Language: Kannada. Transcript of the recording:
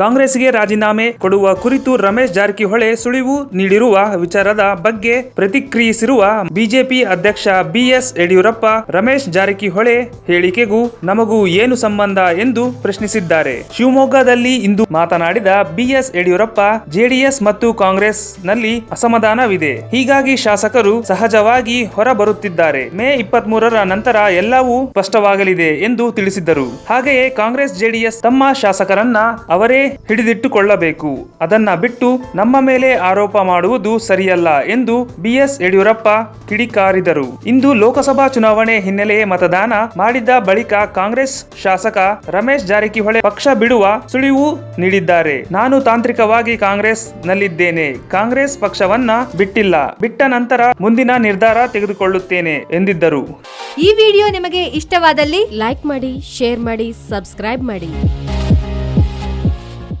ಕಾಂಗ್ರೆಸ್ಗೆ ರಾಜೀನಾಮೆ ಕೊಡುವ ಕುರಿತು ರಮೇಶ್ ಜಾರಕಿಹೊಳಿ ಸುಳಿವು ನೀಡಿರುವ ವಿಚಾರದ ಬಗ್ಗೆ ಪ್ರತಿಕ್ರಿಯಿಸಿರುವ ಬಿಜೆಪಿ ಅಧ್ಯಕ್ಷ ಬಿಎಸ್ ಯಡಿಯೂರಪ್ಪ, ರಮೇಶ್ ಜಾರಕಿಹೊಳಿ ಹೇಳಿಕೆಗೂ ನಮಗೂ ಏನು ಸಂಬಂಧ ಎಂದು ಪ್ರಶ್ನಿಸಿದ್ದಾರೆ. ಶಿವಮೊಗ್ಗದಲ್ಲಿ ಇಂದು ಮಾತನಾಡಿದ ಬಿಎಸ್ ಯಡಿಯೂರಪ್ಪ, ಜೆಡಿಎಸ್ ಮತ್ತು ಕಾಂಗ್ರೆಸ್ನಲ್ಲಿ ಅಸಮಾಧಾನವಿದೆ. ಹೀಗಾಗಿ ಶಾಸಕರು ಸಹಜವಾಗಿ ಹೊರಬರುತ್ತಿದ್ದಾರೆ. ಮೇ ಇಪ್ಪತ್ತ್ ಮೂರರ ನಂತರ ಎಲ್ಲವೂ ಸ್ಪಷ್ಟವಾಗಲಿದೆ ಎಂದು ತಿಳಿಸಿದ್ದರು. ಹಾಗೆಯೇ ಕಾಂಗ್ರೆಸ್, ಜೆಡಿಎಸ್ ತಮ್ಮ ಶಾಸಕರನ್ನ ಅವರೇ ಹಿಡಿದಿಟ್ಟುಕೊಳ್ಳಬೇಕು. ಅದನ್ನ ಬಿಟ್ಟು ನಮ್ಮ ಮೇಲೆ ಆರೋಪ ಮಾಡುವುದು ಸರಿಯಲ್ಲ ಎಂದು ಬಿಎಸ್ ಯಡಿಯೂರಪ್ಪ ಕಿಡಿಕಾರಿದರು. ಇಂದು ಲೋಕಸಭಾ ಚುನಾವಣೆ ಹಿನ್ನೆಲೆ ಮತದಾನ ಮಾಡಿದ್ದ ಬಳಿಕ ಕಾಂಗ್ರೆಸ್ ಶಾಸಕ ರಮೇಶ್ ಜಾರಕಿಹೊಳಿ ಪಕ್ಷ ಬಿಡುವ ಸುಳಿವು ನೀಡಿದ್ದಾರೆ. ನಾನು ತಾಂತ್ರಿಕವಾಗಿ ಕಾಂಗ್ರೆಸ್ ನಲ್ಲಿದ್ದೇನೆ ಕಾಂಗ್ರೆಸ್ ಪಕ್ಷವನ್ನ ಬಿಟ್ಟಿಲ್ಲ. ಬಿಟ್ಟ ನಂತರ ಮುಂದಿನ ನಿರ್ಧಾರ ತೆಗೆದುಕೊಳ್ಳುತ್ತೇನೆ ಎಂದಿದ್ದರು. ಈ ವಿಡಿಯೋ ನಿಮಗೆ ಇಷ್ಟವಾದಲ್ಲಿ ಲೈಕ್ ಮಾಡಿ, ಶೇರ್ ಮಾಡಿ, ಸಬ್ಸ್ಕ್ರೈಬ್ ಮಾಡಿ.